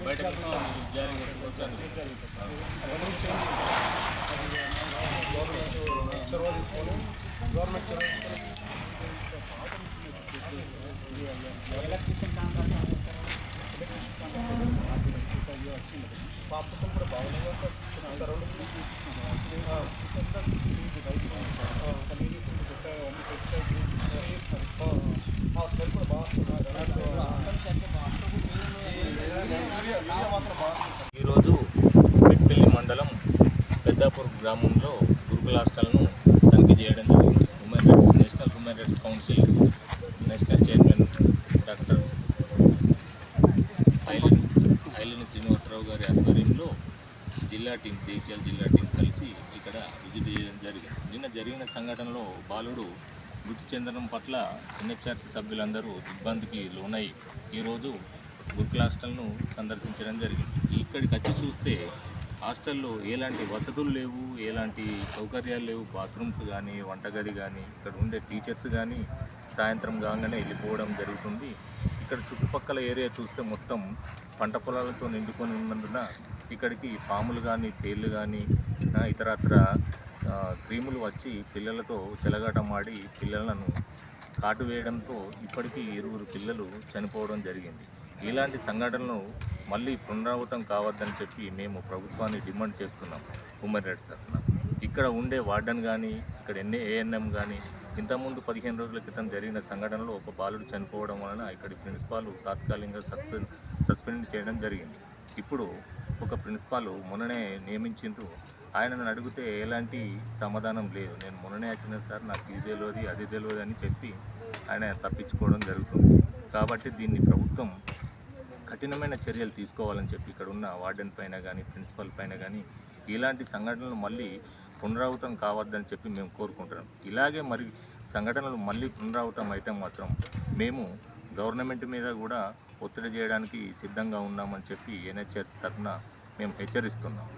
బయట జారీ వచ్చాను గవర్నమెంట్ చొరవ తీసుకొని గవర్నమెంట్ చొరవ తీసుకొని ఎలక్ట్రిషియన్ కాంట్రాక్ట్ పాపం కూడా బాగానే సరౌండ్ పెద్దాపూర్ గ్రామంలో గురుకుల హాస్టల్ను తనిఖీ చేయడం జరిగింది. Human rights national human rights council national chairman doctor ఐలిన్ ఐలిన్ శ్రీనివాసరావు గారి ఆధ్వర్యంలో జిల్లా టీం జగిత్యాల జిల్లా టీం కలిసి ఇక్కడ విజిట్ చేయడం జరిగింది. నిన్న జరిగిన సంఘటనలో బాలుడు మృతి చెందడం పట్ల ఎన్హెచ్ఆర్సీ సభ్యులందరూ ఇబ్బందికి లోనై ఈరోజు గురుకుల హాస్టల్ను సందర్శించడం జరిగింది. ఇక్కడికి వచ్చి చూస్తే హాస్టల్లో ఎలాంటి వసతులు లేవు ఎలాంటి సౌకర్యాలు లేవు బాత్రూమ్స్ కానీ వంటగది కానీ ఇక్కడ ఉండే టీచర్స్ కానీ సాయంత్రం కాగానే వెళ్ళిపోవడం జరుగుతుంది. ఇక్కడ చుట్టుపక్కల ఏరియా చూస్తే మొత్తం పంట పొలాలతో నిండుకొని ఉన్నందున ఇక్కడికి పాములు కానీ తేళ్ళు కానీ ఇతరత్ర క్రీములు వచ్చి పిల్లలతో చెలగాటమాడి పిల్లలను కాటు వేయడంతో ఇప్పటికీ ఇరువురు పిల్లలు చనిపోవడం జరిగింది. ఇలాంటి సంఘటనలు మళ్ళీ పునరావృతం కావద్దని చెప్పి మేము ప్రభుత్వాన్ని డిమాండ్ చేస్తున్నాం ఉమ్మడి రెడ్డి తరఫున. ఇక్కడ ఉండే వార్డెన్ కానీ ఇక్కడ ఎన్ఏ ఏఎన్ఎం కానీ ఇంతకుముందు పదిహేను రోజుల క్రితం జరిగిన సంఘటనలో ఒక బాలుడు చనిపోవడం వలన ఇక్కడి ప్రిన్సిపాల్ తాత్కాలికంగా సస్పెండ్ సస్పెండ్ చేయడం జరిగింది. ఇప్పుడు ఒక ప్రిన్సిపాల్ మొన్ననే నియమించిండ్రు. ఆయనను అడిగితే ఎలాంటి సమాధానం లేదు. నేను మొన్ననే వచ్చిన సార్ నాకు ఇది తెలియదు అది తెలియదు అని చెప్పి ఆయన తప్పించుకోవడం జరుగుతుంది. కాబట్టి దీన్ని ప్రభుత్వం కఠినమైన చర్యలు తీసుకోవాలని చెప్పి ఇక్కడ ఉన్న వార్డెన్ పైన కానీ ప్రిన్సిపల్ పైన కానీ ఇలాంటి సంఘటనలు మళ్ళీ పునరావృతం కావద్దని చెప్పి మేము కోరుకుంటున్నాం. ఇలాగే మరి సంఘటనలు మళ్ళీ పునరావృతం అయితే మాత్రం మేము గవర్నమెంట్ మీద కూడా ఒత్తిడి చేయడానికి సిద్ధంగా ఉన్నామని చెప్పి ఎన్హెచ్ఆర్స్ తరఫున మేము హెచ్చరిస్తున్నాం.